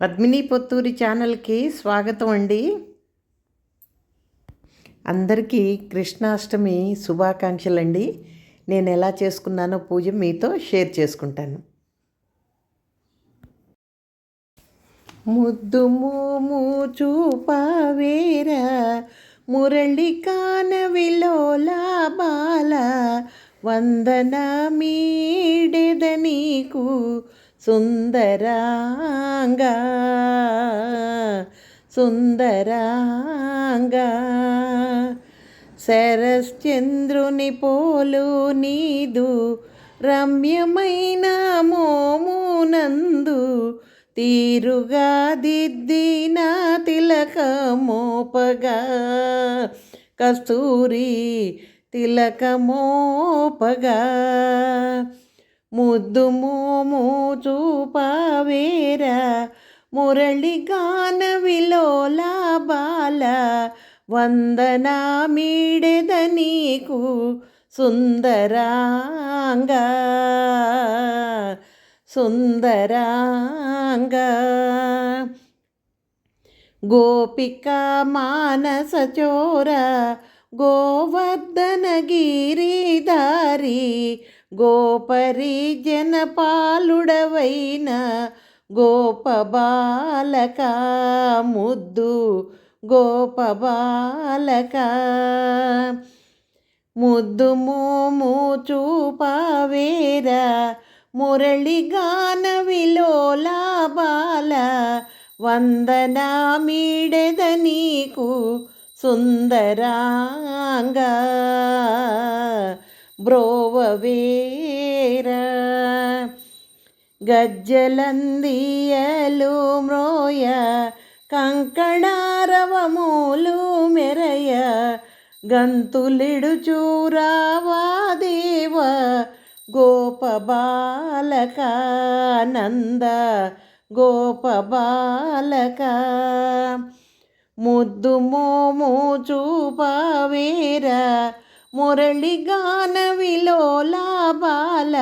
పద్మిని పొత్తూరి ఛానల్కి స్వాగతం అండి. అందరికీ కృష్ణాష్టమి శుభాకాంక్షలు అండి నేను ఎలా చేసుకున్నానో పూజ మీతో షేర్ చేసుకుంటాను. ముద్దు చూపావేరా మురళి మురళి కానవిలోలా బాల వందన మీడెద నీకు సుందరాంగా సుందరాంగా. శరశ్చంద్రుని పోలు నీదు రమ్యమైన మోమునందు తీరుగా దిద్దిన తిలకమోపగా. కస్తూరి తిలకమోపగా. ముద్దు మోము చూపవేరా. మురళి గాన విలోలా బాల వందనా మీడెద నీకు సుందరాంగ. సుందరాంగ. గోపిక మానస చోర గోవర్ధన గిరిధారి గోపరి జనపాలుడవైన గోపబాలక ముద్దు గోపబాలక ముద్దు మోము చూపావేర మురళిగాన విలోలా బాల వందనామిడెద నీకు సుందరాంగా. బ్రోవవేరా గజ్జలందియలు మ్రోయ కంకణారవమూలు మెరయ గంతులిడుచూరావా దేవ గోపబాలక నంద గోపబాలక ముద్దు మోము చూపవేరా మురళి గాన విలోలా బాల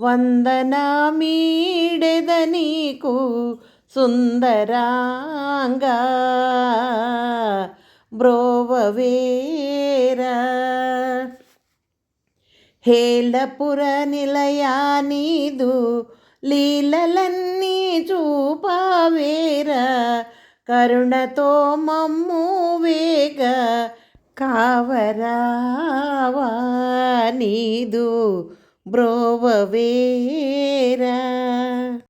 వందన మీడెద నీకు సుందరాంగా బ్రోవవేరా. హేళపుర నిలయా నీదు లీలలన్నీ చూపవేరా. కరుణతో మమ్ము వేగ కావరావా నీదు బ్రోవవేరా